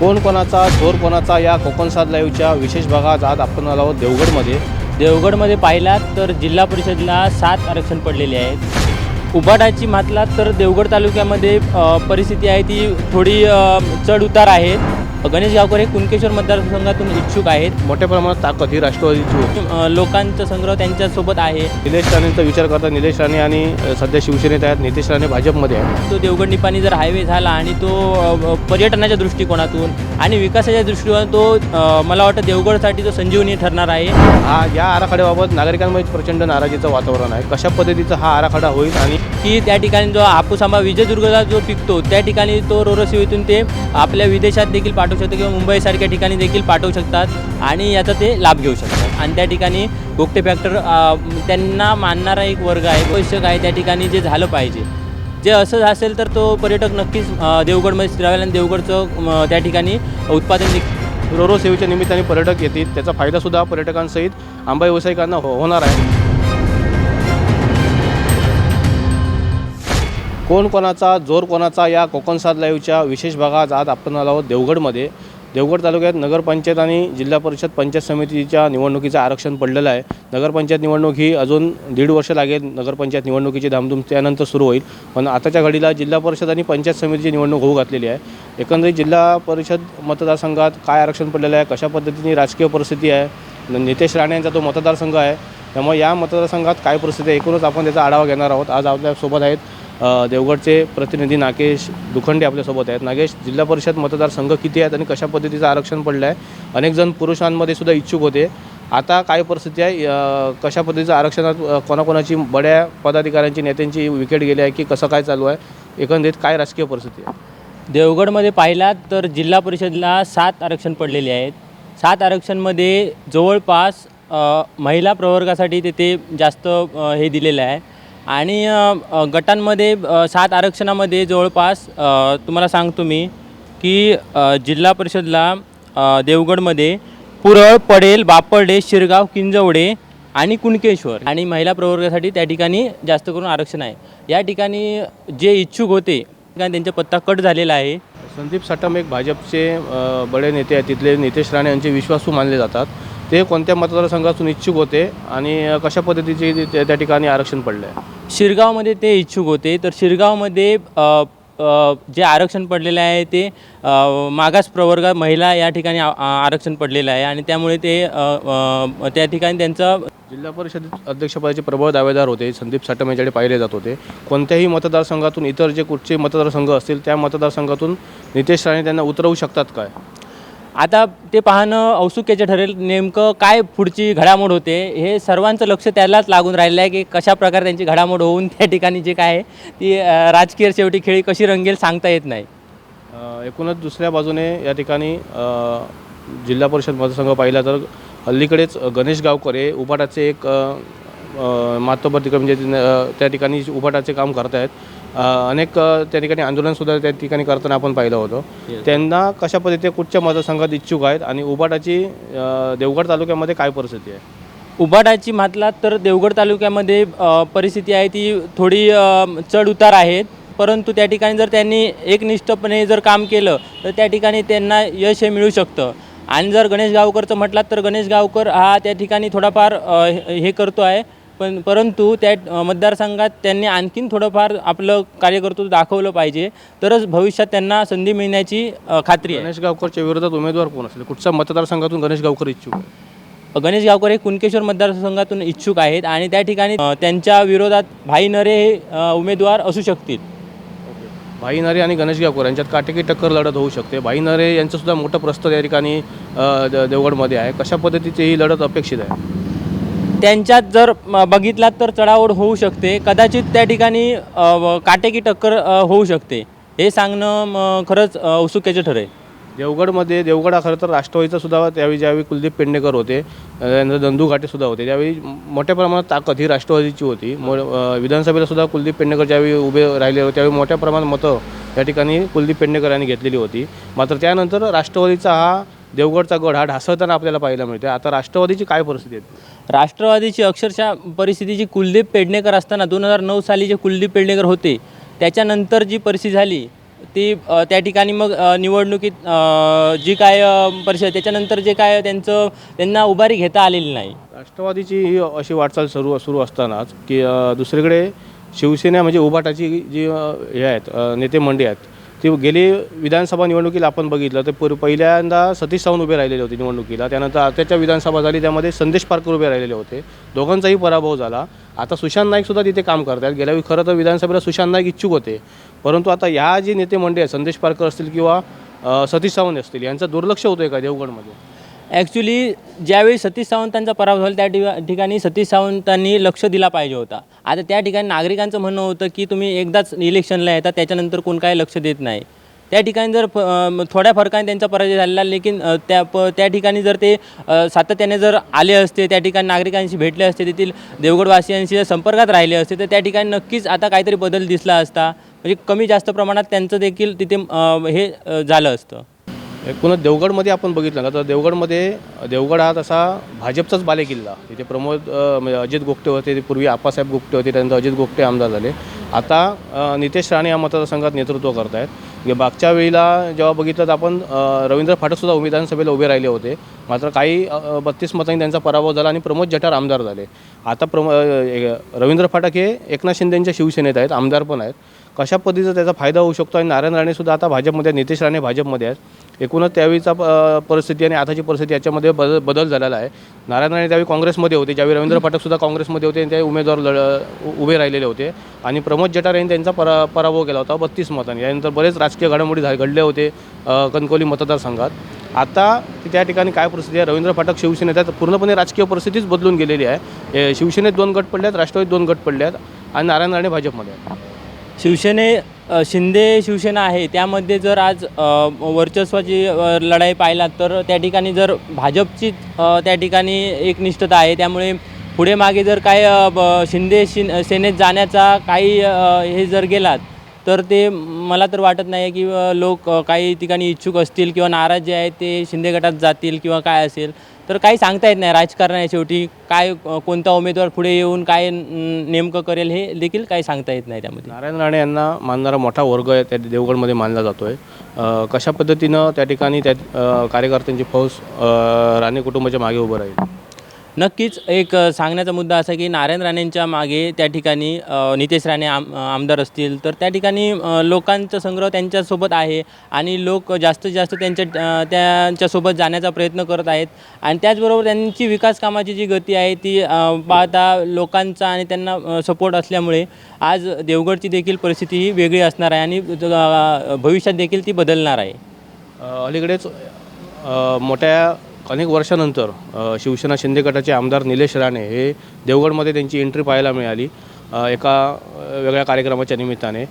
कोण कोणाचा चोर कोणाचा या कोकण सात लाईव्हच्या विशेष भागात आज आपण आलो आहोत देवगडमध्ये. देवगडमध्ये पाहिलात तर जिल्हा परिषदला सात आरक्षण पडलेले आहेत. उबाडाची म्हटलात तर देवगड तालुक्यामध्ये परिस्थिती आहे ती थोडी चढउतार चढ उतार गणेश गावकर हे कुणकेश्वर मतदारसंघातून इच्छुक आहेत. मोठ्या प्रमाणात ताकद ही राष्ट्रवादीची होती. अ, लोकांचा संग्रह त्यांच्यासोबत आहे. निलेश राणेंचा विचार करता निलेश राणे आणि अ, सध्या शिवसेनेत आहेत. नितेश राणे भाजपमध्ये आहेत. तो देवगड निपाणी जर हायवे झाला आणि तो अ, पर्यटनाच्या दृष्टिकोनातून आणि विकासाच्या दृष्टिकोनातून तो अ, मला वाटतं देवगडसाठी तो संजीवनी ठरणार आहे. हा या आराखड्याबाबत नागरिकांमध्ये प्रचंड नाराजीचं वातावरण आहे. कशा पद्धतीचा हा आराखडा होईल आणि की त्या ठिकाणी जो हापूस आंबा विजयदुर्गला जो पिकतो त्या ठिकाणी तो रोरसिवीतून ते आपल्या विदेशात देखील पाठवू शकतात किंवा मुंबईसारख्या ठिकाणी देखील पाठवू शकतात आणि याचा ते लाभ घेऊ शकतात. आणि त्या ठिकाणी गोगटे फॅक्टर त्यांना मानणारा एक वर्ग आहे आवश्यक आहे त्या ठिकाणी जे झालं पाहिजे. जे असं असेल तर तो पर्यटक नक्कीच देवगडमध्ये स्थिरावेल आणि देवगडचं त्या ठिकाणी उत्पादन देखील रोरो सेवेच्या निमित्ताने पर्यटक येतील. त्याचा फायदासुद्धा पर्यटकांसहित आंबा व्यावसायिकांना हो होणार आहे. कोण कोणाचा जोर कोणाचा या कोकण सात लाईव्हच्या विशेष भागात आज आपण आलो आहोत देवगडमध्ये. देवगड तालुक्यात नगरपंचायत आणि जिल्हा परिषद पंचायत समितीच्या निवडणुकीचं आरक्षण पडलेलं आहे. नगरपंचायत निवडणूक ही अजून दीड वर्ष लागेल. नगरपंचायत निवडणुकीची धामधूम त्यानंतर सुरू होईल. पण आताच्या घडीला जिल्हा परिषद आणि पंचायत समितीची निवडणूक होऊ घातलेली आहे. एकंदरीत जिल्हा परिषद मतदारसंघात काय आरक्षण पडलेलं आहे? कशा पद्धतीने राजकीय परिस्थिती आहे? न- नितेश राणे यांचा तो मतदारसंघ आहे. त्यामुळे या मतदारसंघात काय परिस्थिती आहे एकूणच आपण त्याचा आढावा घेणार आहोत. आज आपल्यासोबत आहेत देवगडचे प्रतिनिधी नागेश दुखंडे आपल्यासोबत आहेत. नागेश जिल्हा परिषद मतदारसंघ किती आहेत आणि कशा पद्धतीचं आरक्षण पडलं आहे अनेक जण पुरुषांमध्ये सुद्धा इच्छुक होते. आता काय परिस्थिती आहे? कशा पद्धतीचं आरक्षणात कोणाकोणाची बड्या पदाधिकाऱ्यांची नेत्यांची विकेट गेली आहे की कसं काय चालू आहे? एकंदरीत काय राजकीय परिस्थिती आहे? देवगडमध्ये पाहिलात तर जिल्हा परिषदला सात आरक्षण पडलेले आहेत. सात आरक्षणमध्ये जवळपास महिला प्रवर्गासाठी तिथे जास्त हे दिलेलं आहे. आणि गटांमध्ये सात आरक्षणामध्ये जवळपास तुम्हाला सांगतो मी की जिल्हा परिषदला देवगडमध्ये पुरळ पडेल बापर्डे शिरगाव किंजवडे आणि कुणकेश्वर आणि महिला प्रवर्गासाठी त्या ठिकाणी जास्त करून आरक्षण आहे. या ठिकाणी जे इच्छुक होते कारण त्यांचा पत्ता कट झालेला आहे. संदीप साटम एक भाजपचे बडे नेते आहेत. तिथले नितेश राणे यांचे विश्वासू मानले जातात. ते कोणत्या मतदारसंघातून इच्छुक होते आणि कशा पद्धतीचे ते- त्या त्या ठिकाणी आरक्षण पडलं आहे शिरगावमध्ये ते इच्छुक होते. तर शिरगावमध्ये अ, अ, जे आरक्षण पडलेलं आहे ते अ, मागास प्रवर्ग महिला या ठिकाणी आ- आ- आरक्षण पडलेलं आहे आणि त्यामुळे ते अ, अ, त्या ठिकाणी त्यांचं जिल्हा परिषद अध्यक्षपदाचे प्रबळ दावेदार होते संदीप साटम यांच्याकडे पाहिले जात होते. कोणत्याही मतदारसंघातून इतर जे कुठचे मतदारसंघ असतील त्या मतदारसंघातून नितेश राणे त्यांना उतरवू शकतात काय? आता ते पाहणं औत्सुक्याचे ठरेल नेमकं काय पुढची घडामोड होते हे सर्वांचं लक्ष त्यालाच लागून राहिलं आहे की कशा प्रकारे त्यांची घडामोड होऊन त्या ठिकाणी जे काय आहे ती राजकीय शेवटी खेळी कशी रंगेल सांगता येत नाही. एकूणच दुसऱ्या बाजूने या ठिकाणी जिल्हा परिषद मतदारसंघ पाहिला तर हल्लीकडेच गणेश गावकर हे उबाटाचे एक मातोबर तिकडे म्हणजे त्या ठिकाणी उभाटाचे काम करत आहेत अनेक त्या ठिकाणी आंदोलनसुद्धा त्या ठिकाणी करताना आपण पाहिलं होतं. त्यांना कशा पद्धतीने कुठच्या मतदारसंघात इच्छुक आहेत आणि उबाटाची देवगड तालुक्यामध्ये काय परिस्थिती आहे? उबाडाची म्हटलात तर देवगड तालुक्यामध्ये परिस्थिती आहे ती थोडी अ, चढ उतार आहेत परंतु त्या ठिकाणी जर त्यांनी एकनिष्ठपणे जर काम केलं तर त्या ठिकाणी त्यांना यश हे मिळू शकतं. आणि जर गणेश गावकरचं म्हटलात तर गणेश गावकर हा त्या ठिकाणी थोडाफार हे करतो आहे. पण परंतु त्या मतदारसंघात त्यांनी आणखीन थोडंफार आपलं कार्यकर्तृत्व दाखवलं पाहिजे. तरच भविष्यात त्यांना संधी मिळण्याची अ, खात्री आहे. गणेश गावकरच्या विरोधात उमेदवार कोण असेल? कुठच्या मतदारसंघातून गणेश गावकर इच्छुक आहे? गणेश गावकर हे कुणकेश्वर मतदारसंघातून इच्छुक आहेत आणि त्या ठिकाणी अ, त्यांच्या विरोधात भाई नरे हे अ, उमेदवार असू शकतील. भाई नरे आणि गणेश गावकर यांच्यात काटेकी टक्कर लढत होऊ शकते. भाई नरे यांचं सुद्धा मोठं प्रस्त त्या ठिकाणी अ, द- देवगडमध्ये आहे. कशा पद्धतीची ही लढत अपेक्षित आहे? त्यांच्यात जर बघितलात तर चढाओढ होऊ शकते. कदाचित त्या ठिकाणी काटेकी टक्कर होऊ शकते. हे सांगणं खरंच उत्सुक्याचे ठरेल देवगडमध्ये देवगड हा खरं तर राष्ट्रवादीचा सुद्धा त्यावेळी ज्यावेळी कुलदीप पेडणेकर होते त्यानंतर दंदू घाटे सुद्धा होते त्यावेळी मोठ्या प्रमाणात ताकद ही राष्ट्रवादीची होती. मो विधानसभेला सुद्धा कुलदीप पेडणेकर ज्यावेळी उभे राहिले होते त्यावेळी मोठ्या प्रमाणात मतं त्या ठिकाणी कुलदीप पेंडेकर यांनी घेतलेली होती. मात्र त्यानंतर राष्ट्रवादीचा हा देवगडचा गड हा ढासळताना आपल्याला पाहायला मिळते आता राष्ट्रवादीची काय परिस्थिती आहे? राष्ट्रवादीची अक्षरशः परिस्थिती जी कुलदीप पेडणेकर असताना दोन हजार नऊ साली जे कुलदीप पेडणेकर होते त्याच्यानंतर जी परिस्थिती झाली ती त्या ठिकाणी मग निवडणुकीत जी काय परिषद त्याच्यानंतर जे काय त्यांचं त्यांना उभारी घेता आलेली नाही. राष्ट्रवादीची ही अशी वाटचाल सुरू सुरू असतानाच की दुसरीकडे शिवसेना म्हणजे उभाटाची जी हे आहेत नेते मंडळी आहेत ती गेली विधानसभा निवडणुकीला आपण बघितलं तर पूर पहिल्यांदा सतीश सावंत उभे राहिलेले होते निवडणुकीला. त्यानंतर आताच्या विधानसभा झाली त्यामध्ये संदेश पारकर उभे राहिलेले होते. दोघांचाही पराभव झाला. आता सुशांत नाईकसुद्धा तिथे काम करतात. गेल्या वेळी खरं तर विधानसभेला सुशांत नाईक इच्छुक होते. परंतु आता ह्या जी नेते मंडळी आहेत संदेश पारकर असतील किंवा सतीश सावंत असतील यांचं दुर्लक्ष होतं आहे का देवगडमध्ये? ॲक्च्युली ज्यावेळी सतीश सावंतांचा पराभव झाला त्या ठिका ठिकाणी सतीश सावंतांनी लक्ष दिला पाहिजे होता. आता त्या ठिकाणी नागरिकांचं म्हणणं होतं की तुम्ही एकदाच इलेक्शनला येता त्याच्यानंतर कोण काय लक्ष देत नाही. त्या ठिकाणी जर फ- थोड्या फरकाने त्यांचा पराजय झालेला लेकिन त्या प त्या ठिकाणी जर ते सातत्याने जर आले असते त्या ठिकाणी नागरिकांशी भेटले असते तेथील देवगडवासियांशी जर संपर्कात राहिले असते तर त्या ठिकाणी नक्कीच आता काहीतरी बदल दिसला असता. म्हणजे कमी जास्त प्रमाणात त्यांचं देखील तिथे हे झालं असतं. एकूणच देवगडमध्ये आपण बघितलं ना तर देवगडमध्ये देवगड हा तसा भाजपचाच बालेकिल्ला. तिथे प्रमोद म्हणजे अजित गोगटे होते ते पूर्वी आप्पासाहेब गोगटे होते त्यानंतर अजित गोगटे आमदार झाले. आता नितेश राणे या मतदारसंघात नेतृत्व करत आहेत म्हणजे मागच्या वेळेला जेव्हा बघितलं तर आपण रवींद्र फाटकसुद्धा उमे- सभेला उभे राहिले होते. मात्र काही बत्तीस मतांनी त्यांचा पराभव झाला आणि प्रमोद जठार आमदार झाले. आता प्रम रवींद्र फाटक हे एकनाथ शिंदेंच्या शिवसेनेत आहेत आमदार पण आहेत. कशा पद्धतीचा त्याचा फायदा होऊ शकतो? आणि नारायण राणेसुद्धा आता भाजपमध्ये आहेत, नितेश राणे भाजपमध्ये आहेत. एकूणच त्यावेळीचा प- परिस्थिती आणि आताची परिस्थिती याच्यामध्ये बदल बदल झालेला आहे. नारायण राणे त्यावेळी काँग्रेसमध्ये होते. ज्यावेळी रवींद्र फाटकसुद्धा काँग्रेसमध्ये होते आणि ते उमेदवार लढ उभे राहिलेले होते. आणि प्रमोद जठार यांनी त्यांचा परा पराभव केला होता बत्तीस मतांनी. यानंतर बरेच राजकीय घडामोडी झा घडले होते अ, कणकवली मतदारसंघात. आता त्या ठिकाणी काय परिस्थिती आहे? रवींद्र फाटक शिवसेनेत आहेत. पूर्णपणे राजकीय परिस्थितीच बदलून गेलेली आहे. शिवसेनेत दोन गट पडले आहेत राष्ट्रवादीत दोन गट पडले आहेत आणि नारायण राणे भाजपमध्ये आहेत. शिवसेने शिंदे शिवसेना आहे. त्यामध्ये जर आज वर्चस्वाची लढाई पाहिलात तर त्या ठिकाणी जर भाजपची त्या ठिकाणी एकनिष्ठता आहे. त्यामुळे पुढे मागे जर काय ब- शिंदे शिन सेनेत जाण्याचा काही हे जर गेलात तर ते मला तर वाटत नाही की लोक काही ठिकाणी इच्छुक असतील किंवा नाराज जे आहेत ते शिंदे गटात जातील किंवा काय असेल. तर काही सांगता येत नाही राजकारणाच्या शेवटी काय कोणता उमेदवार पुढे येऊन काय नेमकं करेल हे देखील काही सांगता येत नाही त्यामध्ये. नारायण राणे यांना मानणारा मोठा वर्ग आहे त्या देवगडमध्ये मानला जातो आहे कशा पद्धतीनं त्या ठिकाणी त्या कार्यकर्त्यांची फौज राणे कुटुंबाच्या मागे उभं राहील? नक्कीच एक सांगण्याचा मुद्दा असा की नारायण राणेंच्या मागे त्या ठिकाणी नितेश राणे आम आमदार असतील तर त्या ठिकाणी लोकांचा संग्रह त्यांच्यासोबत आहे आणि लोक जास्तीत जास्त त्यांच्या त्यांच्यासोबत जाण्याचा प्रयत्न करत आहेत. आणि त्याचबरोबर त्यांची विकास कामाची जी गती आहे ती पाहता लोकांचा आणि त्यांना सपोर्ट असल्यामुळे आज देवगडची देखील परिस्थिती ही वेगळी असणार आहे आणि भविष्यात देखील ती बदलणार आहे. अलीकडेच मोठ्या अनेक वर्षानंतर शिवसेना शिंदे गटाचे आमदार निलेश राणे हे देवगडमध्ये त्यांची एंट्री पाहायला मिळाली एका वेगळ्या कार्यक्रमाच्या निमित्ताने.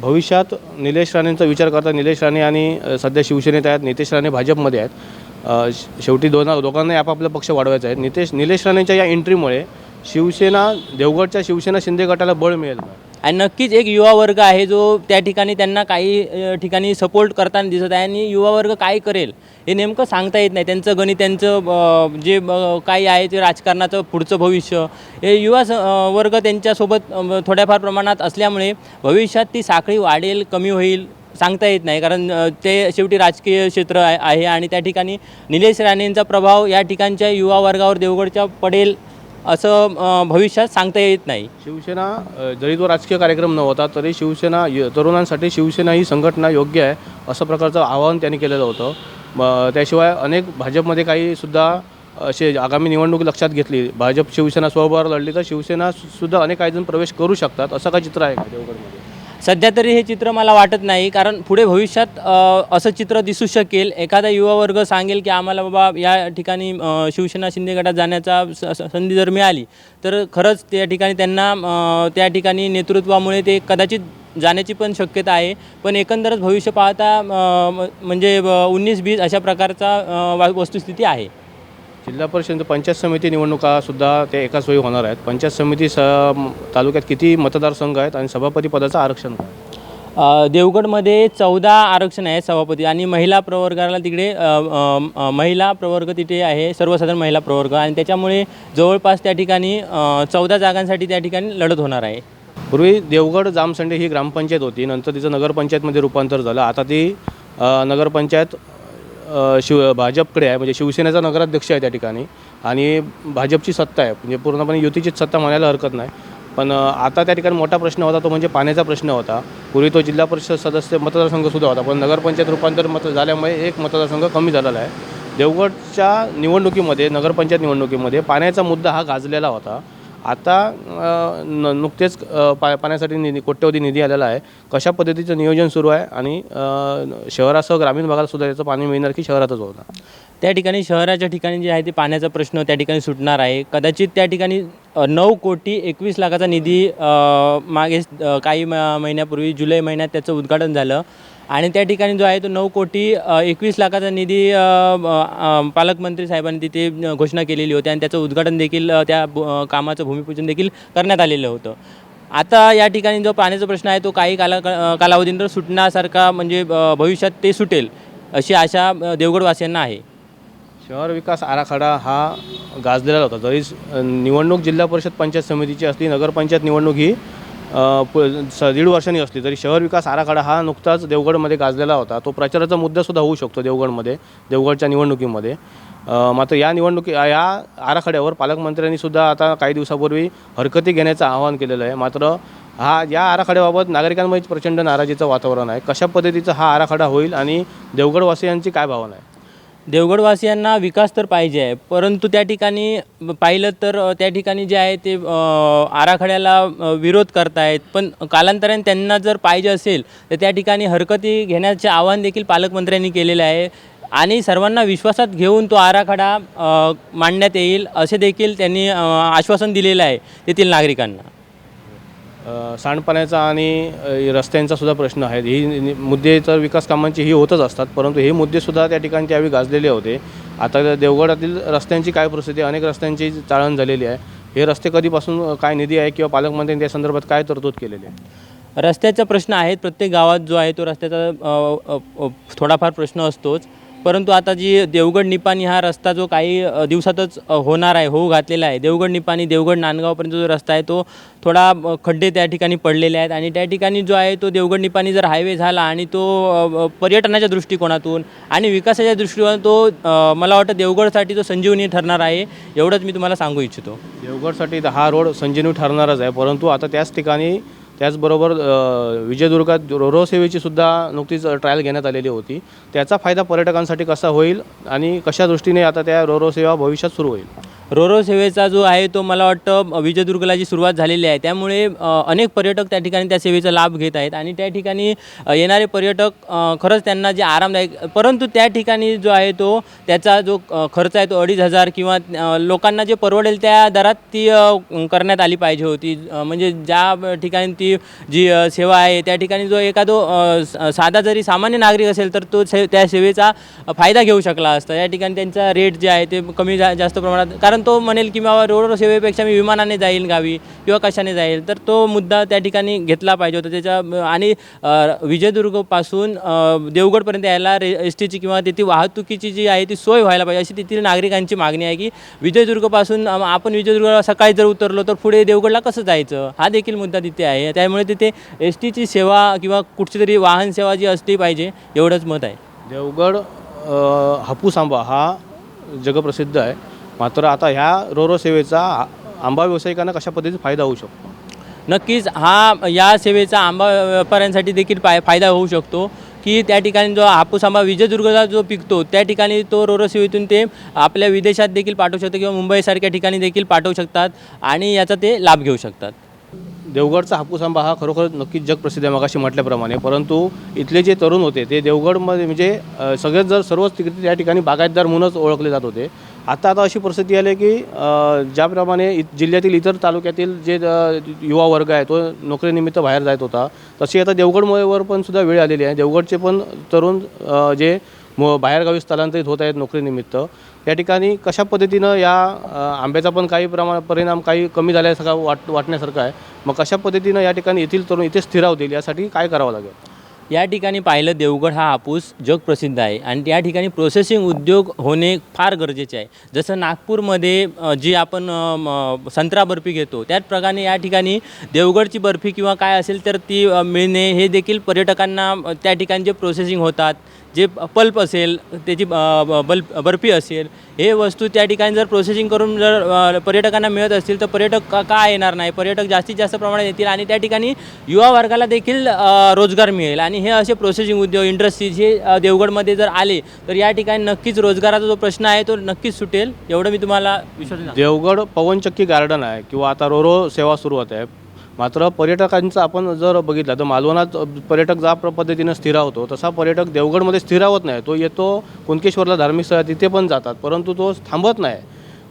भविष्यात निलेश राणेंचा विचार करता निलेश राणे आणि सध्या शिवसेनेत आहेत नितेश राणे भाजपमध्ये आहेत. श- शेवटी दोन दोघांनाही आपापला पक्ष वाढवायचा आहे. नितेश निलेश राणेंच्या या एंट्रीमुळे शिवसेना देवगडच्या शिवसेना शिंदे गटाला बळ मिळेल आणि नक्कीच एक युवा वर्ग आहे जो त्या ठिकाणी त्यांना काही ठिकाणी सपोर्ट करताना दिसत आहे आणि युवा वर्ग काय करेल हे नेमकं सांगता येत नाही. त्यांचं गणित त्यांचं जे काही आहे ते राजकारणाचं पुढचं भविष्य हे युवा स वर्ग त्यांच्यासोबत थोड्याफार प्रमाणात असल्यामुळे भविष्यात ती साखळी वाढेल कमी होईल सांगता येत नाही. कारण ते शेवटी राजकीय क्षेत्र आहे आणि त्या ठिकाणी निलेश राणेंचा प्रभाव या ठिकाणच्या युवा वर्गावर देवगडच्या पडेल असं भविष्यात सांगता येत नाही. शिवसेना जरी तो राजकीय कार्यक्रम नव्हता तरी शिवसेना य- तरुणांसाठी शिवसेना ही संघटना योग्य आहे असं प्रकारचं आवाहन त्यांनी केलेलं होतं. मग त्याशिवाय अनेक भाजपमध्ये काही सुद्धा असे आगामी निवडणूक लक्षात घेतली. भाजप शिवसेना स्वबळ लढली तर शिवसेना सुद्धा अनेक काही प्रवेश करू शकतात असं काय चित्र आहे देवगडमध्ये? सध्या तरी हे चित्र मला वाटत नाही कारण पुढे भविष्यात असं चित्र दिसू शकेल. एखादा युवा वर्ग सांगेल की आम्हाला बाबा या ठिकाणी शिवसेना शिंदे गटात जाण्याचा स- संधी जर मिळाली तर खरंच त्या ठिकाणी त्यांना त्या ठिकाणी नेतृत्वामुळे ते कदाचित जाण्याची पण शक्यता आहे. पण एकंदरच भविष्य पाहता म्हणजे उन्नीस बीस अशा प्रकारचा वा- वस्तुस्थिती आहे. जिल्हा परिषद पंचायत समिती निवडणुका सुद्धा त्या एकाच वेळी होणार आहेत. पंचायत समिती स तालुक्यात किती मतदारसंघ आहेत आणि सभापती पदाचं आरक्षण देवगडमध्ये चौदा आरक्षण आहे सभापती आणि महिला प्रवर्गाला तिकडे महिला प्रवर्ग तिथे आहे सर्वसाधारण महिला प्रवर्ग. आणि त्याच्यामुळे जवळपास त्या ठिकाणी चौदा जागांसाठी त्या ठिकाणी लढत होणार आहे. पूर्वी देवगड जामसंडे ही ग्रामपंचायत होती. नंतर तिचं नगरपंचायतमध्ये रूपांतर झालं. आता ती नगरपंचायत शिव भाजपकडे आहे. म्हणजे शिवसेनेचा नगराध्यक्ष आहे त्या ठिकाणी. आणि भाजपची सत्ता आहे. म्हणजे पूर्णपणे युतीचीच सत्ता म्हणायला हरकत नाही. पण आता त्या ठिकाणी मोठा प्रश्न होता. तो म्हणजे पाण्याचा प्रश्न होता. पूर्वी तो जिल्हा परिषद सदस्य मतदारसंघसुद्धा होता. पण नगरपंचायत रूपांतर मत झाल्यामुळे एक मतदारसंघ कमी झालेला आहे. देवगडच्या निवडणुकीमध्ये नगरपंचायत निवडणुकीमध्ये पाण्याचा मुद्दा हा गाजलेला होता. आता न नुकतेच पा पाण्यासाठी निधी कोट्यवधी निधी आलेला आहे. कशा पद्धतीचं नियोजन सुरू आहे आणि शहरासह ग्रामीण भागाला सुद्धा याचं पाणी मिळणार की शहरातच होणार? त्या ठिकाणी शहराच्या ठिकाणी जे आहे ते पाण्याचा प्रश्न त्या ठिकाणी सुटणार आहे. कदाचित त्या ठिकाणी नऊ कोटी एकवीस लाखाचा निधी मागे काही म- महिन्यापूर्वी जुलै महिन्यात त्याचं उद्घाटन झालं. आणि त्या ठिकाणी जो आहे तो नऊ कोटी एकवीस लाखाचा निधी पालकमंत्री साहेबांनी तिथे घोषणा केलेली होती आणि त्याचं उद्घाटन देखील त्या कामाचं भूमिपूजन देखील करण्यात आलेलं होतं. आता या ठिकाणी जो पाण्याचा प्रश्न आहे तो काही काला कालावधीनंतर सुटण्यासारखा म्हणजे भविष्यात ते सुटेल अशी आशा देवगडवासियांना आहे. शहर विकास आराखडा हा गाजलेला होता. जरी निवडणूक जिल्हा परिषद पंचायत समितीची असली नगरपंचायत निवडणूक ही स- दीड वर्षांनी असली तरी शहर विकास आराखडा हा नुकताच देवगडमध्ये गाजलेला होता. तो प्रचाराचा मुद्दासुद्धा होऊ शकतो देवगडमध्ये देवगडच्या निवडणुकीमध्ये. मात्र या निवडणुकी या आराखड्यावर पालकमंत्र्यांनीसुद्धा आता काही दिवसापूर्वी हरकती घेण्याचं आवाहन केलेलं आहे. मात्र हा या आराखड्याबाबत नागरिकांमध्ये प्रचंड नाराजीचं वातावरण आहे. कशा पद्धतीचा हा आराखडा होईल आणि देवगडवासियांची काय भावना आहे? देवगडवासियांना विकास तर पाहिजे आहे परंतु त्या ठिकाणी पाहिलं तर त्या ठिकाणी जे आहे ते आराखड्याला विरोध करतायत. पण कालांतराने त्यांना जर पाहिजे असेल तर त्या ठिकाणी हरकती घेण्याचे आवाहन देखील पालकमंत्र्यांनी केलेलं आहे. आणि सर्वांना विश्वासात घेऊन तो आराखडा मांडण्यात येईल असे देखील त्यांनी आश्वासन दिलेलं आहे तेथील नागरिकांना. सांडपाण्याचा आणि रस्त्यांचासुद्धा प्रश्न आहे. ही मुद्दे तर विकास कामांची ही होतच असतात परंतु हे मुद्देसुद्धा त्या ठिकाणी त्यावेळी गाजलेले होते. आता देवगडातील रस्त्यांची काय परिस्थिती आहे? अनेक रस्त्यांची चाळण झालेली आहे. हे रस्ते कधीपासून काय निधी आहे किंवा पालकमंत्र्यांनी त्या संदर्भात काय तरतूद केलेली आहे? रस्त्याचा प्रश्न आहेत. प्रत्येक गावात जो आहे तो रस्त्याचा थोडाफार प्रश्न असतोच. परंतु आता जी देवगड निपाणी हा रस्ता जो काही दिवसातच होणार आहे होऊ घातलेला आहे. देवगड निपाणी देवगड नांदगावपर्यंत जो रस्ता आहे तो थोडा खड्डे त्या ठिकाणी पडलेले आहेत आणि त्या ठिकाणी जो आहे तो देवगड निपाणी जर हायवे झाला आणि तो पर्यटनाच्या दृष्टिकोनातून आणि विकासाच्या दृष्टिकोनातून तो मला वाटतं देवगडसाठी तो संजीवनी ठरणार आहे एवढंच मी तुम्हाला सांगू इच्छितो. देवगडसाठी हा रोड संजीवनी ठरणारच आहे परंतु आता त्याच ठिकाणी त्याचबरोबर विजयदुर्गात रोरो सेवेची सुद्धा नुकतीच ट्रायल घेण्यात आलेली होती. त्याचा फायदा पर्यटकांसाठी कसा होईल आणि कशा दृष्टीने आता त्या रोरो सेवा भविष्यात सुरू होईल? रोरो सेवेचा जो आहे तो मला वाटतं विजयदुर्गला जी सुरुवात झालेली आहे. त्यामुळे अनेक पर्यटक त्या ठिकाणी त्या सेवेचा लाभ घेत आहेत आणि त्या ठिकाणी येणारे पर्यटक खरंच त्यांना जे आरामदायक परंतु त्या ठिकाणी जो आहे तो त्याचा जो खर्च आहे तो अडीच हजार किंवा लोकांना जे परवडेल त्या दरात ती करण्यात आली पाहिजे होती. म्हणजे ज्या ठिकाणी ती जी सेवा आहे त्या ठिकाणी जो एखादो साधा जरी सामान्य नागरिक असेल तर तो से त्या सेवेचा फायदा घेऊ शकला असता. या ठिकाणी त्यांचा रेट जे आहे ते कमी जा जास्त प्रमाणात कारण तो म्हणेल की बाबा रोड सेवेपेक्षा मी विमानाने जाईल गावी किंवा कशाने जाईल तर तो मुद्दा त्या ठिकाणी घेतला पाहिजे होता. त्याच्या आणि विजयदुर्गपासून देवगडपर्यंत यायला रे एस टीची किंवा तेथील वाहतुकीची जी आहे ती सोय व्हायला पाहिजे अशी तेथील नागरिकांची मागणी आहे की विजयदुर्गपासून आपण विजयदुर्गला सकाळी जर उतरलो तर पुढे देवगडला कसं जायचं? हा देखील मुद्दा तिथे आहे. त्यामुळे तिथे एस टीची सेवा किंवा कुठची तरी वाहन सेवा जी असली पाहिजे एवढंच मत आहे. देवगड हापूस आंबा हा जगप्रसिद्ध आहे. मात्र आता ह्या रोरो सेवेचा आंबा व्यावसायिकांना कशा पद्धतीचा फायदा होऊ शकतो? नक्कीच हा या सेवेचा आंबा व्यापाऱ्यांसाठी देखील पाय फायदा होऊ शकतो की त्या ठिकाणी जो हापूस आंबा विजयदुर्गला जो पिकतो त्या ठिकाणी तो रोरो सेवेतून ते आपल्या विदेशात देखील पाठवू शकतो किंवा मुंबईसारख्या ठिकाणी देखील पाठवू शकतात आणि याचा ते लाभ घेऊ शकतात. देवगडचा हापूस आंबा हा खरोखर नक्कीच जगप्रसिद्ध आहे मगाशी म्हटल्याप्रमाणे. परंतु इथले जे तरुण होते ते देवगडमध्ये म्हणजे सगळेच जर सर्वच तिकडे त्या ठिकाणी बागायतदार म्हणूनच ओळखले जात होते. आता आता अशी परिस्थिती आली आहे की ज्याप्रमाणे इ- जिल्ह्यातील इतर तालुक्यातील जे युवा वर्ग आहे तो नोकरीनिमित्त बाहेर जात होता. तशी आता देवगडमुळेवर पण सुद्धा वेळ आलेली आहे. देवगडचे पण तरुण जे म बाहेरगावी स्थलांतरित होत आहेत नोकरीनिमित्त. या ठिकाणी कशा पद्धतीनं या आंब्याचा पण काही प्रमाण परिणाम काही कमी झाल्यासारखा वाट वाटण्यासारखा आहे. मग कशा पद्धतीनं या ठिकाणी येथील तरुण इथे स्थिरावतील यासाठी काय करावं लागेल? या ठिकाणी पाहिलं देवगड हा हापूस जगप्रसिद्ध आहे आणि या ठिकाणी प्रोसेसिंग उद्योग होणे फार गरजेचे आहे. जसं नागपूरमध्ये जी आपण म, संत्रा बर्फी घेतो त्याच प्रकारे या ठिकाणी देवगडची बर्फी किंवा काय असेल तर ती मिळणे हे देखील पर्यटकांना त्या ठिकाणी जे प्रोसेसिंग होतात जे पल्प असेल त्याची ब- बल्प बर्फी असेल हे वस्तू त्या ठिकाणी जर प्रोसेसिंग करून जर पर्यटकांना मिळत असतील तर पर्यटक का का येणार नाही? पर्यटक जास्तीत जास्त प्रमाणात येतील आणि त्या ठिकाणी युवा वर्गाला देखील रोजगार मिळेल. आणि हे असे प्रोसेसिंग उद्योग इंडस्ट्रीज हे देवगडमध्ये जर आले तर या ठिकाणी नक्कीच रोजगाराचा जो प्रश्न आहे तो नक्कीच सुटेल. एवढं मी तुम्हाला विश्वास देवगड पवनचक्की गार्डन आहे किंवा आता रोरो सेवा सुरू होत आहे. मात्र पर्यटकांचं आपण जर बघितलं तर मालवणात पर्यटक ज्या प्र- पद्धतीनं स्थिरावतो तसा पर्यटक देवगडमध्ये स्थिरावत नाही. तो येतो कुणकेश्वरला धार्मिक स्थळ आहे, तिथे पण जातात परंतु तो थांबत नाही.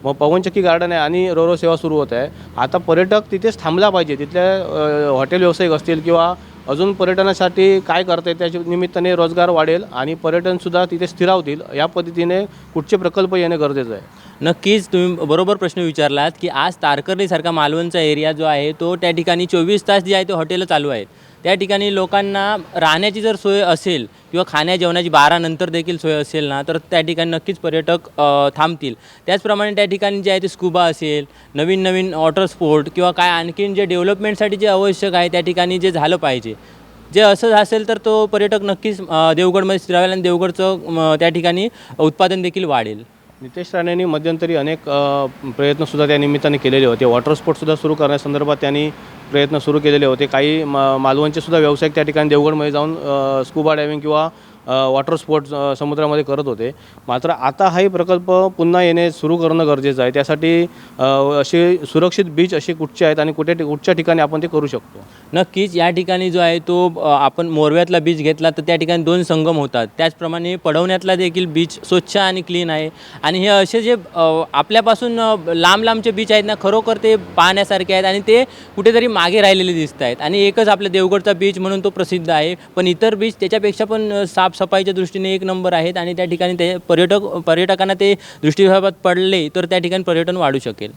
मग पवनचक्की गार्डन आहे आणि रोरो सेवा सुरू होत आहे. आता पर्यटक तिथेच थांबला पाहिजे. तिथल्या हॉटेल व्यावसायिक असतील किंवा अजून पर्यटनासाठी काय करते त्याच्या निमित्ताने रोजगार वाढेल आणि पर्यटनसुद्धा तिथे स्थिरावतील या पद्धतीने कुठचे प्रकल्प येणे गरजेचं आहे. नक्कीच तुम्ही बरोबर प्रश्न विचारलात की आज तारकर्लीसारखा मालवणचा एरिया जो आहे तो त्या ठिकाणी चोवीस तास जे आहे ते हॉटेलं चालू आहेत. त्या ठिकाणी लोकांना राहण्याची जर सोय असेल किंवा खाण्या जेवणाची बारानंतर देखील सोय असेल ना तर त्या ठिकाणी नक्कीच पर्यटक थांबतील. त्याचप्रमाणे त्या ठिकाणी जे आहे ते स्कुबा असेल नवीन नवीन वॉटर स्पोर्ट किंवा काय आणखीन जे डेव्हलपमेंटसाठी जे आवश्यक आहे त्या ठिकाणी जे झालं पाहिजे. जे असं असेल तर तो पर्यटक नक्कीच देवगडमध्ये स्थिरावेल आणि देवगडचं त्या ठिकाणी उत्पादन देखील वाढेल. नितेश राणेंनी मध्यंतरी अनेक प्रयत्नसुद्धा त्या निमित्ताने केलेले होते. वॉटर स्पोर्टसुद्धा सुरू करण्यासंदर्भात त्यांनी प्रयत्न सुरू केलेले होते. काही मा मालवणचे सुद्धा व्यावसायिक त्या ठिकाणी देवगडमध्ये जाऊन स्कूबा स्कुबा डायव्हिंग किंवा वॉटर स्पोर्ट्स समुद्रामध्ये करत होते. मात्र आता हाही प्रकल्प पुन्हा येणे सुरू करणं गरजेचं आहे. त्यासाठी असे अशी सुरक्षित बीच अशी कुठचे आहेत आणि कुठे कुठच्या ठिकाणी आपण ते करू शकतो? नक्कीच या ठिकाणी जो आहे तो आपण मोरव्यातला बीच घेतला तर त्या ठिकाणी दोन संगम होतात. त्याचप्रमाणे पडवण्यातला देखील बीच स्वच्छ आणि क्लीन आहे. आणि हे असे जे आपल्यापासून लांब लांबचे बीच आहेत ना खरोखर ते पाहण्यासारखे आहेत आणि ते कुठेतरी मागे राहिलेले दिसत आहेत आणि एकच आपल्या देवगडचा बीच म्हणून तो प्रसिद्ध आहे. पण इतर बीच त्याच्यापेक्षा पण साफ साफसफाईच्या दृष्टीने एक नंबर आहेत आणि त्या ठिकाणी ते पर्यटक पर्यटकांना ते दृष्टीभावात पडले तर त्या ठिकाणी पर्यटन वाढू शकेल.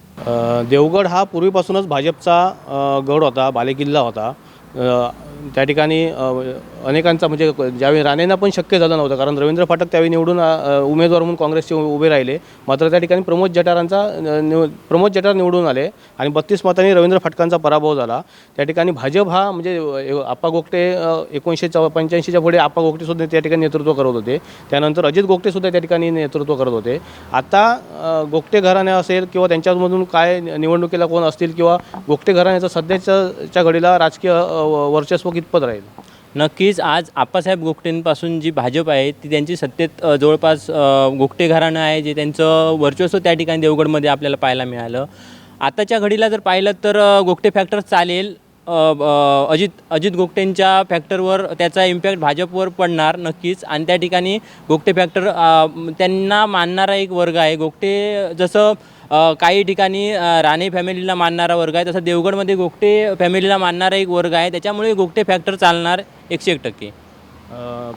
देवगड हा पूर्वीपासूनच भाजपचा गड होता बालेकिल्ला होता. त्या ठिकाणी अनेकांचा म्हणजे ज्यावेळी राणेंना पण शक्य झालं नव्हतं कारण रवींद्र फाटक त्यावेळी निवडून उमेदवार म्हणून काँग्रेसचे उभे राहिले. मात्र त्या ठिकाणी प्रमोद जठारांचा निव प्रमोद जठार निवडून आले आणि बत्तीस मतांनी रवींद्र फाटकांचा पराभव झाला. त्या ठिकाणी भाजप हा म्हणजे आप्पा गोगटे एकोणीसशे चौ पंच्याऐंशीच्या पुढे आप्पा गोगटेसुद्धा त्या ठिकाणी नेतृत्व करत होते. त्यानंतर अजित गोगटेसुद्धा त्या ठिकाणी नेतृत्व करत होते. आता गोगटे घराणे असेल किंवा त्यांच्यामधून काय निवडणुकीला कोण असतील किंवा गोगटे घराण्याचं सध्याच्या घडीला राजकीय वर्चस्व कितपत राहील. नक्कीच आज आप्पासाहेब गोगटेंपासून जी भाजप आहे ती त्यांची सत्तेत जवळपास अ, गोगटे घराणं आहे जे त्यांचं वर्चस्व त्या ठिकाणी देवगडमध्ये आपल्याला पाहायला मिळालं. आताच्या घडीला जर पाहिलं तर अ, गोगटे फॅक्टर चालेल. अजित अजित गोगटेंच्या फॅक्टरवर त्याचा इम्पॅक्ट भाजपवर पडणार नक्कीच. आणि त्या ठिकाणी गोगटे फॅक्टर त्यांना मानणारा एक वर्ग आहे. गोगटे जसं काही ठिकाणी राणे फॅमिलीला मानणारा वर्ग आहे तसं देवगडमध्ये गोगटे फॅमिलीला मानणारा एक वर्ग आहे त्याच्यामुळे गोगटे फॅक्टर चालणार एकशे एक टक्के.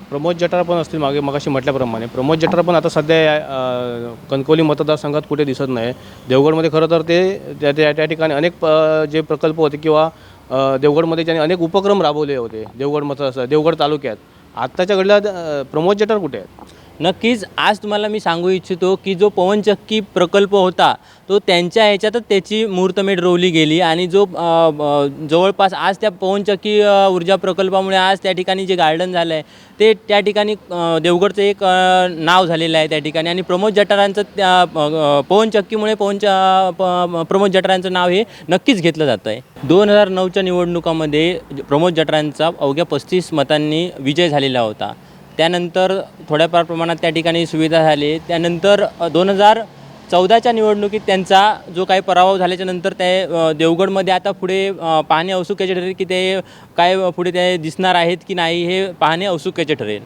प्रमोद जठार पण असतील मागे मगाशी म्हटल्याप्रमाणे. प्रमोद जठार पण आता सध्या कणकवली मतदारसंघात कुठे दिसत नाही. देवगडमध्ये खरं तर ते त्या त्या त्या ठिकाणी अनेक जे प्रकल्प होते किंवा देवगडमध्ये त्यांनी अनेक उपक्रम राबवले होते देवगड मतदार देवगड तालुक्यात. आत्ताच्या घडल्या प्रमोद जठार कुठे आहेत? नक्कीच आज तुम्हाला मी सांगू इच्छितो की जो पवनचक्की प्रकल्प होता तो त्यांच्या ह्याच्यातच त्याची मुहूर्तमेढ रोवली गेली आणि जो जवळपास आज त्या पवनचक्की ऊर्जा प्रकल्पामुळे आज त्या ठिकाणी जे गार्डन झालं आहे ते त्या ठिकाणी देवगडचं एक नाव झालेलं आहे त्या ठिकाणी आणि प्रमोद जठारांचं त्या पवनचक्कीमुळे पवनच प- प्रमोद जठारांचं नाव हे नक्कीच घेतलं जातं आहे. दोन हजार नऊच्या निवडणुकामध्ये प्रमोद जटारांचा अवघ्या पस्तीस मतांनी विजय झालेला होता. त्यानंतर थोड्याफार प्रमाणात त्या ठिकाणी सुविधा झाली. त्यानंतर दोन हजार चौदाच्या निवडणुकीत त्यांचा जो काही पराभव झाल्याच्यानंतर ते देवगडमध्ये आता पुढे पाहणे औत्सुक्याचे ठरेल की ते काय पुढे ते दिसणार आहेत की नाही हे पाहणे औत्सुक्याचे ठरेल.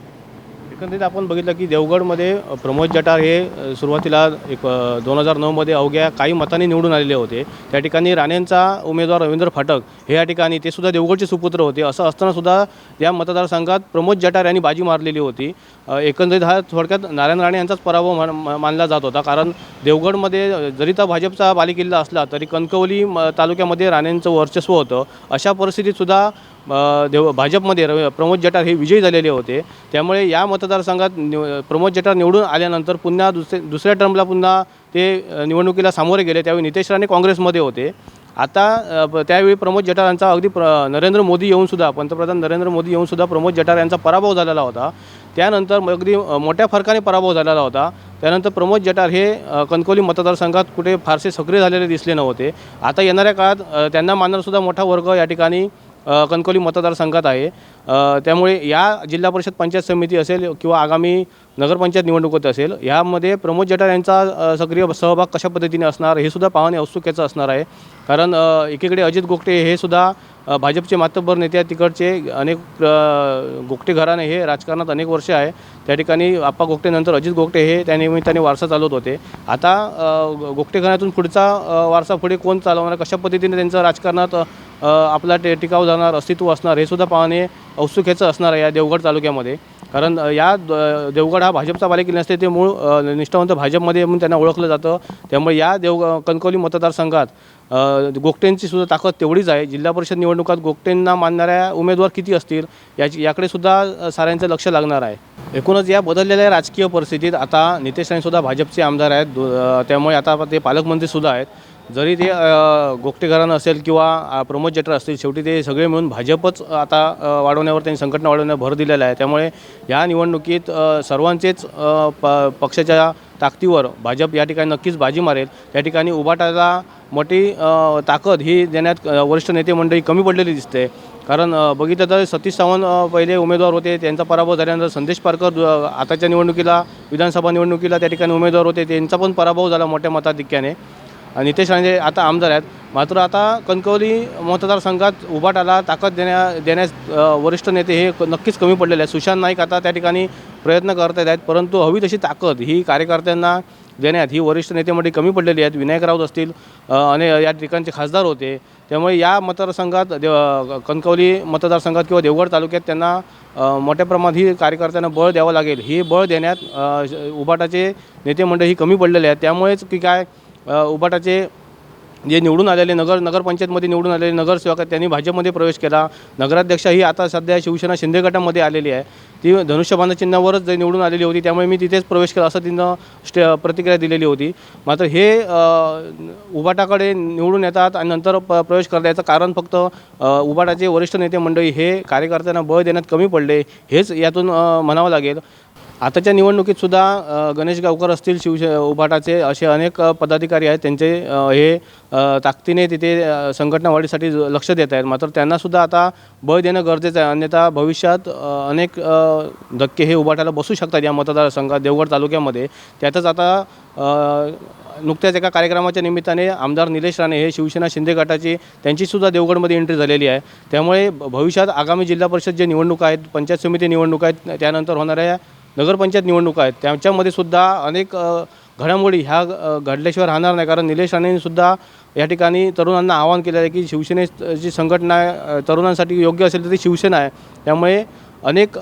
एकंदरीत आपण बघितलं की देवगडमध्ये प्रमोद जटार हे सुरुवातीला एक दोन हजार नऊमध्ये अवघ्या काही मतांनी निवडून आलेले होते. त्या ठिकाणी राणेंचा उमेदवार रवींद्र फाटक हे या ठिकाणी ते सुद्धा देवगडचे सुपुत्र होते. असं असतानासुद्धा या मतदारसंघात प्रमोद जटार यांनी बाजी मारलेली होती. एकंदरीत हा थोडक्यात नारायण राणे यांचाच पराभव मान मानला जात होता. कारण देवगडमध्ये जरी तर भाजपचा बालेकिल्ला असला तरी कणकवली म तालुक्यामध्ये राणेंचं वर्चस्व होतं. अशा परिस्थितीतसुद्धा देव भाजपमध्ये रवी प्रमोद जटार हे विजयी झालेले होते. त्यामुळे या मतदारसंघात निव प्रमोद जटार निवडून आल्यानंतर पुन्हा दुसरे दुसऱ्या टर्मला पुन्हा ते निवडणुकीला सामोरे गेले. त्यावेळी नितेश राणे काँग्रेसमध्ये होते. आता त्यावेळी प्रमोद जठार यांचा अगदी प्र नरेंद्र मोदी येऊनसुद्धा पंतप्रधान नरेंद्र मोदी येऊनसुद्धा प्रमोद जठार यांचा पराभव झालेला होता. त्यानंतर मग अगदी मोठ्या फरकाने पराभव झालेला होता. त्यानंतर प्रमोद जठार हे कणकोली कणकवली मतदारसंघात कुठे फारसे सक्रिय झालेले दिसले नव्हते. आता येणाऱ्या काळात त्यांना मानणारसुद्धा मोठा वर्ग या ठिकाणी कणकवली मतदारसंघात आहे. त्यामुळे या जिल्हा परिषद पंचायत समिती असेल किंवा आगामी नगरपंचायत निवडणुकीत असेल ह्यामध्ये प्रमोद जठार यांचा सक्रिय सहभाग कशा पद्धतीने असणार हे सुद्धा पाहणे औत्सुक्याचं असणार आहे. कारण एकीकडे अजित गोगटे हे सुद्धा भाजपचे मातब्बर नेते आहेत तिकडचे अनेक गोगटे घराणे हे राजकारणात अनेक वर्ष आहे. त्या ठिकाणी आप्पा गोगटेनंतर अजित गोगटे हे त्या निमित्ताने वारसा चालवत होते. आता गोगटे घराण्यातून पुढचा वारसा पुढे कोण चालवणार कशा पद्धतीने त्यांचं राजकारणात आपला टे टिकाव जाणार अस्तित्व असणार हे सुद्धा पाहणे औत्सुक्याचं असणार आहे या देवगड तालुक्यामध्ये. कारण या द- देवगड हा भाजपचा बालेकिल्ला नसते ते मूळ निष्ठावंत भाजपमध्ये म्हणून त्यांना ओळखलं जातं. त्यामुळे या देव कणकवली मतदारसंघात अ, गोगटेंची सुद्धा ताकद तेवढीच आहे. जिल्हा परिषद निवडणुकात गोगटेंना मानणाऱ्या उमेदवार किती असतील याची याकडे सुद्धा साऱ्यांचं लक्ष लागणार आहे. एकूणच या बदललेल्या राजकीय परिस्थितीत आता नितेश राणेसुद्धा भाजपचे आमदार आहेत. त्यामुळे आता ते पालकमंत्रीसुद्धा आहेत. जरी ते अ, गोगटे घराणं असेल किंवा प्रमोद जटर असतील शेवटी ते सगळे मिळून भाजपच आता वाढवण्यावर त्यांनी संघटना वाढवण्यावर भर दिलेला आहे. त्यामुळे या निवडणुकीत सर्वांचेच प पक्षाच्या ताकदीवर भाजप या ठिकाणी नक्कीच बाजी मारेल. त्या ठिकाणी उभाटाला मोठी ताकद ही देण्यात वरिष्ठ नेते मंडळी कमी पडलेली दिसते. कारण बघितलं तर सतीश सावंत पहिले उमेदवार होते त्यांचा पराभव झाल्यानंतर संदेश पारकर आताच्या निवडणुकीला विधानसभा निवडणुकीला त्या ठिकाणी उमेदवार होते त्यांचा पण पराभव झाला मोठ्या मताधिक्याने. नितेश राणे आता आमदार आहेत मात्र आता कणकवली मतदारसंघात उभाटाला ताकद देण्या देण्यास वरिष्ठ नेते हे नक्कीच कमी पडलेले आहेत. सुशांत नाईक आता त्या ठिकाणी प्रयत्न करत आहेत परंतु हवी तशी ताकद ही कार्यकर्त्यांना देण्यात ही वरिष्ठ नेतेमध्ये कमी पडलेली आहेत. विनायक राऊत असतील अने आणि या ठिकाणचे खासदार होते. त्यामुळे या मतदारसंघात देव कणकवली मतदारसंघात किंवा देवगड तालुक्यात त्यांना मोठ्या प्रमाणात ही कार्यकर्त्यांना बळ द्यावं लागेल. ही बळ देण्यात उभाटाचे नेते मंडळी ही कमी पडलेले आहेत. त्यामुळेच की काय उबाटाचे जे निवडून आलेले नगर नगरपंचायतमध्ये निवडून आलेले नगरसेवक आहेत त्यांनी भाजपमध्ये प्रवेश केला. नगराध्यक्ष ही आता सध्या शिवसेना शिंदे गटामध्ये आलेली आहे. ती धनुष्यबाण चिन्हावरच जे निवडून आलेली होती त्यामुळे मी तिथेच प्रवेश केला असं तिनं स्टे प्रतिक्रिया दिलेली होती. मात्र हे उबाटाकडे निवडून येतात आणि नंतर प प्रवेश करता याचं कारण फक्त उबाटाचे वरिष्ठ नेते मंडळी हे कार्यकर्त्यांना बळ देण्यात कमी पडले हेच यातून म्हणावं लागेल. आताच्या निवडणुकीत सुद्धा गणेश गावकर असतील शिवसे उभाटाचे असे अनेक पदाधिकारी आहेत. त्यांचे हे ताकदीने तिथे संघटना वाढीसाठी ज- लक्ष देत आहेत. मात्र त्यांनासुद्धा आता बळ देणं गरजेचं आहे. अन्यथा भविष्यात अनेक धक्के हे उभाटाला बसू शकतात या मतदारसंघात देवगड तालुक्यामध्ये. त्यातच आता नुकत्याच एका कार्यक्रमाच्या निमित्ताने आमदार निलेश राणे हे शिवसेना शिंदे गटाची त्यांचीसुद्धा देवगडमध्ये एंट्री झालेली आहे. त्यामुळे भविष्यात आगामी जिल्हा परिषद जे निवडणुका आहेत पंचायत समिती निवडणुका आहेत त्यानंतर होणाऱ्या नगरपंचायत निवडणुका आहेत. त्याच्यामध्ये सुद्धा अनेक घडामोडी ह्या घडल्याशिवाय राहणार नाही. कारण निलेश राणेंनीसुद्धा या ठिकाणी तरुणांना आवाहन केलं आहे की शिवसेनेची संघटना आहे तरुणांसाठी योग्य असेल तर ती शिवसेना आहे. त्यामुळे अनेक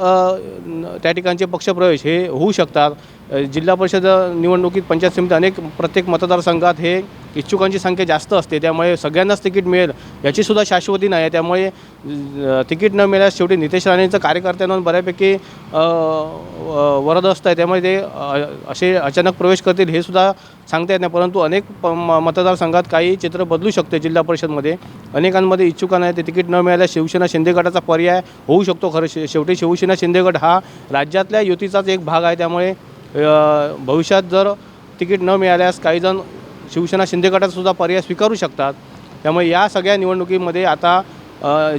त्या ठिकाणचे पक्षप्रवेश हे होऊ शकतात. जिल्हा परिषद निवडणुकीत पंचायत समिती अनेक प्रत्येक मतदारसंघात हे इच्छुकांची संख्या जास्त असते. त्यामुळे सगळ्यांनाच तिकीट मिळेल याचीसुद्धा शाश्वती नाही. आहे त्यामुळे तिकीट न मिळाल्यास शेवटी नितेश राणेंचं कार्यकर्त्यांना बऱ्यापैकी वरद व- वरदस्त आहे त्यामुळे ते असे अचानक प्रवेश करतील हे सुद्धा सांगता येत नाही. परंतु अनेक प म- मतदारसंघात काही चित्र बदलू शकते जिल्हा परिषदमध्ये. अनेकांमध्ये इच्छुकांना ते तिकीट न मिळाल्यास शिवसेना शिंदे गटाचा पर्याय होऊ शकतो खरं. शे शेवटी शिवसेना शिंदे गट हा राज्यातल्या युतीचाच एक भाग आहे. त्यामुळे भविष्यात जर तिकीट न मिळाल्यास काहीजण शिवसेना शिंदे गटातसुद्धा पर्याय स्वीकारू शकतात. त्यामुळे या सगळ्या निवडणुकीमध्ये आता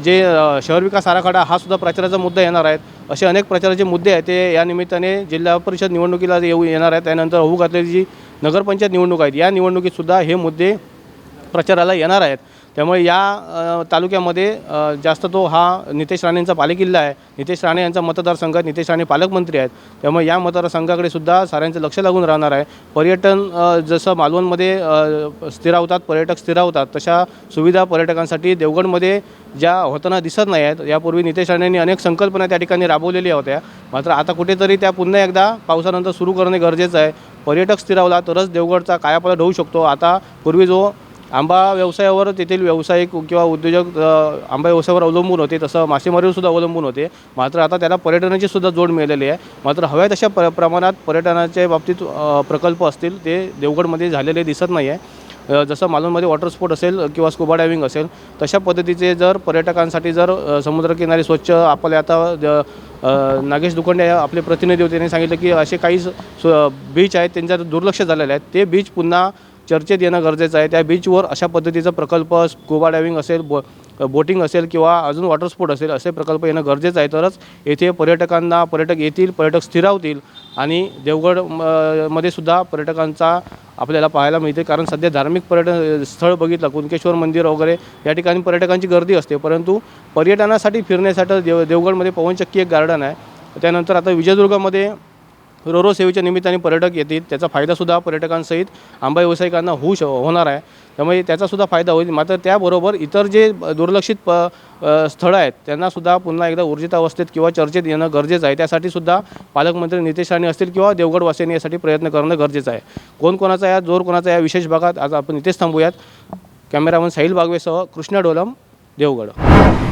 जे शहर विकास आराखडा हा सुद्धा प्रचाराचा मुद्दा येणार आहेत. असे अनेक प्रचाराचे मुद्दे आहेत ते या निमित्ताने जिल्हा परिषद निवडणुकीला येऊ येणार आहेत. त्यानंतर होऊ घातलेली जी नगरपंचायत निवडणूक आहेत या निवडणुकीतसुद्धा हे मुद्दे प्रचाराला येणार आहेत. त्यामुळे या तालुक्यामध्ये जास्त तो हा नितेश राणेंचा पालेकिल्ला आहे. नितेश राणे यांचा मतदारसंघ नितेश राणे पालकमंत्री आहेत. त्यामुळे या मतदारसंघाकडे सुद्धा साऱ्यांचं लक्ष लागून राहणार आहे. पर्यटन जसं मालवणमध्ये स्थिरावतात पर्यटक स्थिरावतात तशा सुविधा पर्यटकांसाठी देवगडमध्ये ज्या होताना दिसत नाही आहेत यापूर्वी नितेश राणेंनी अनेक संकल्पना त्या ठिकाणी राबवलेल्या होत्या. मात्र आता कुठेतरी त्या पुन्हा एकदा पावसानंतर सुरू करणे गरजेचं आहे. पर्यटक स्थिरावला तरच देवगडचा कायापालट होऊ शकतो. आता पूर्वी जो आंबा व्यवसायावर तेथील व्यावसायिक किंवा उद्योजक आंबा व्यवसायावर अवलंबून होते तसं मासेमारीवर सुद्धा अवलंबून होते. मात्र आता त्याला पर्यटनाची सुद्धा जोड मिळालेली आहे. मात्र हव्या तशा प्र प्रमाणात पर्यटनाच्या बाबतीत प्रकल्प असतील ते देवगडमध्ये झालेले दिसत नाही आहे जसं मालवणमध्ये वॉटर स्पोर्ट असेल किंवा स्कुबा डायव्हिंग असेल तशा पद्धतीचे जर पर्यटकांसाठी जर समुद्रकिनारी स्वच्छ आपले आता नागेश दुखंडे आपले प्रतिनिधी होते त्यांनी सांगितलं की असे काही बीच आहेत त्यांच्यात दुर्लक्ष झालेले आहेत ते बीच पुन्हा चर्चेत येणं गरजेचं आहे. त्या बीचवर अशा पद्धतीचा प्रकल्प स्कुबा डायविंग असेल बो बोटिंग असेल किंवा अजून वॉटर स्पोर्ट असेल असे प्रकल्प येणं गरजेचं आहे. तरच येथे पर्यटकांना पर्यटक येतील पर्यटक स्थिरावतील आणि देवगड म- मध्ये सुद्धा पर्यटकांचा आपल्याला पाहायला मिळते कारण सध्या धार्मिक पर्यटन स्थळ बघितलं कुणकेश्वर मंदिर वगैरे या ठिकाणी पर्यटकांची गर्दी असते. परंतु पर्यटनासाठी फिरण्यासाठी देव देवगडमध्ये पवनचक्की एक गार्डन आहे. त्यानंतर आता विजयदुर्गामध्ये रोरो सेवेच्या निमित्ताने पर्यटक येतील. त्याचा फायदासुद्धा पर्यटकांसहित आंबा व्यावसायिकांना होऊ श होणार आहे. त्यामुळे त्याचासुद्धा फायदा होईल. मात्र त्याबरोबर इतर जे दुर्लक्षित प स्थळं आहेत त्यांनासुद्धा पुन्हा एकदा ऊर्जित अवस्थेत किंवा चर्चेत येणं गरजेचं आहे. त्यासाठी सुद्धा पालकमंत्री नितेश राणे असतील किंवा देवगडवासियांनी यासाठी प्रयत्न करणं गरजेचं आहे. कोण कोणाचा या जोर कोणाचा या विशेष भागात आज आपण इथेच थांबूयात. कॅमेरामन साहिल बागवेसह कृष्णा डोलम देवगड.